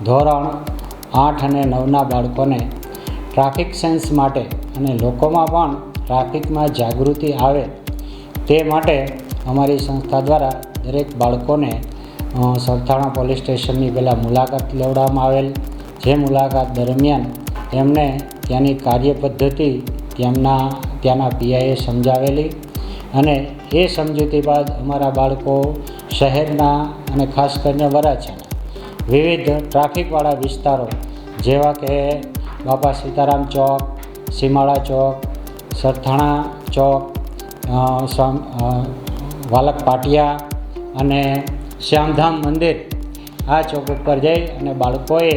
ધોરણ આઠ અને નવના બાળકોને ટ્રાફિક સેન્સ માટે અને લોકોમાં પણ ટ્રાફિકમાં જાગૃતિ આવે તે માટે અમારી સંસ્થા દ્વારા દરેક બાળકોને સરથાણા પોલીસ સ્ટેશનની પહેલાં મુલાકાત લેવડાવવામાં આવેલ. જે મુલાકાત દરમિયાન એમને ત્યાંની કાર્ય પદ્ધતિ તેમના ત્યાંના પીઆઈએ સમજાવેલી અને એ સમજૂતી બાદ અમારા બાળકો શહેરના અને ખાસ કરીને વરાછાના વિવિધ ટ્રાફિકવાળા વિસ્તારો, જેવા કે બાપા સીતારામ ચોક સીમાળા ચોક, સરથાણા ચોક વાલક પાટિયા અને શ્યામધામ મંદિર, આ ચોક ઉપર જઈ અને બાળકોએ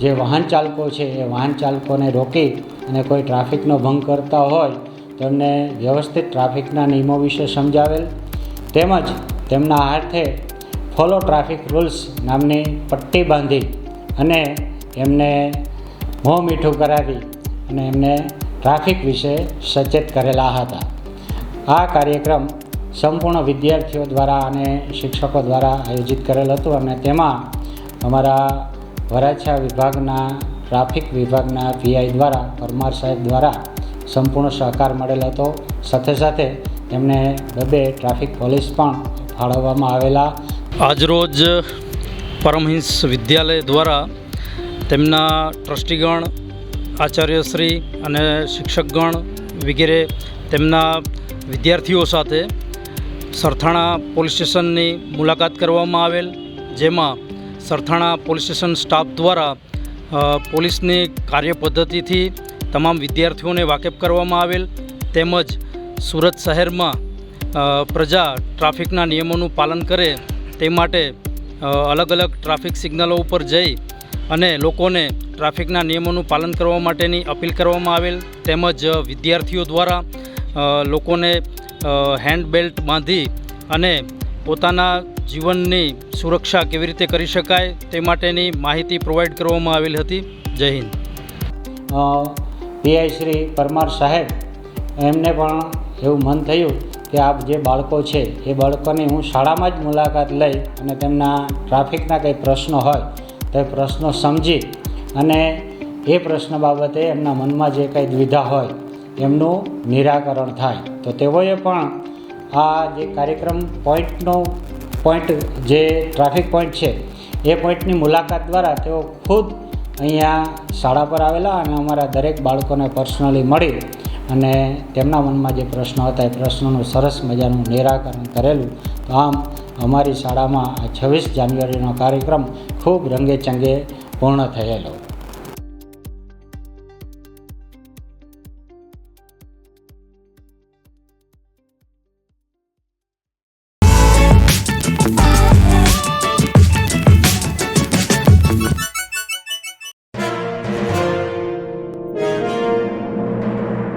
જે વાહન ચાલકો છે, એ વાહન ચાલકોને રોકી અને કોઈ ટ્રાફિકનો ભંગ કરતા હોય, તો એમને વ્યવસ્થિત ટ્રાફિકના નિયમો વિશે સમજાવેલ. તેમજ તેમના હાથે ફોલો ટ્રાફિક રૂલ્સ નામની પટ્ટી બાંધી અને એમને મોં મીઠું કરાવી અને એમને ટ્રાફિક વિશે સચેત કરેલા હતા. આ કાર્યક્રમ સંપૂર્ણ વિદ્યાર્થીઓ દ્વારા અને શિક્ષકો દ્વારા આયોજિત કરેલ હતું અને તેમાં અમારા વરાછા વિભાગના, ટ્રાફિક વિભાગના પીઆઈ દ્વારા, પરમાર સાહેબ દ્વારા સંપૂર્ણ સહકાર મળેલ હતો. સાથે સાથે તેમને બબે ટ્રાફિક પોલીસ પણ ફાળવવામાં આવેલા આજરોજ પરમહિંસ વિદ્યાલય દ્વારા તેમના ટ્રસ્ટીગણ, આચાર્યશ્રી અને શિક્ષકગણ વગેરે તેમના વિદ્યાર્થીઓ સાથે સરથાણા પોલીસ સ્ટેશનની મુલાકાત કરવામાં આવેલ, જેમાં સરથાણા પોલીસ સ્ટેશન સ્ટાફ દ્વારા પોલીસની કાર્યપદ્ધતિથી તમામ વિદ્યાર્થીઓને વાકેફ કરવામાં આવેલ, તેમજ સુરત શહેરમાં પ્રજા ટ્રાફિકના નિયમોનું પાલન કરે તે માટે અલગ અલગ ટ્રાફિક સિગ્નલો ઉપર જઈ અને લોકોને ટ્રાફિકના નિયમોનું પાલન કરવા માટેની અપીલ કરવામાં આવેલ. તેમજ વિદ્યાર્થીઓ દ્વારા લોકોને હેન્ડ બેલ્ટ બાંધી અને પોતાના જીવનની સુરક્ષા કેવી રીતે કરી શકાય તે માટેની માહિતી પ્રોવાઈડ કરવામાં આવેલી હતી. જય હિન્દ. પીઆઈ શ્રી પરમાર સાહેબ, એમને પણ એવું મન થયું કે આ જે બાળકો છે, એ બાળકોની હું શાળામાં જ મુલાકાત લઈ અને તેમના ટ્રાફિકના કંઈ પ્રશ્નો હોય, તો એ પ્રશ્નો સમજી અને એ પ્રશ્ન બાબતે એમના મનમાં જે કંઈ દ્વિધા હોય, એમનું નિરાકરણ થાય. તો તેઓએ પણ આ જે કાર્યક્રમ પોઈન્ટનો પોઈન્ટ જે ટ્રાફિક પોઈન્ટ છે, એ પોઈન્ટની મુલાકાત દ્વારા તેઓ ખુદ અહીંયા શાળા પર આવેલા અને અમારા દરેક બાળકોને પર્સનલી મળી અને તેમના મનમાં જે પ્રશ્નો હતા, એ પ્રશ્નોનું સરસ મજાનું નિરાકરણ કરેલું. તો આમ અમારી શાળામાં આ છવ્વીસ જાન્યુઆરીનો કાર્યક્રમ ખૂબ રંગે ચંગે પૂર્ણ થયેલો.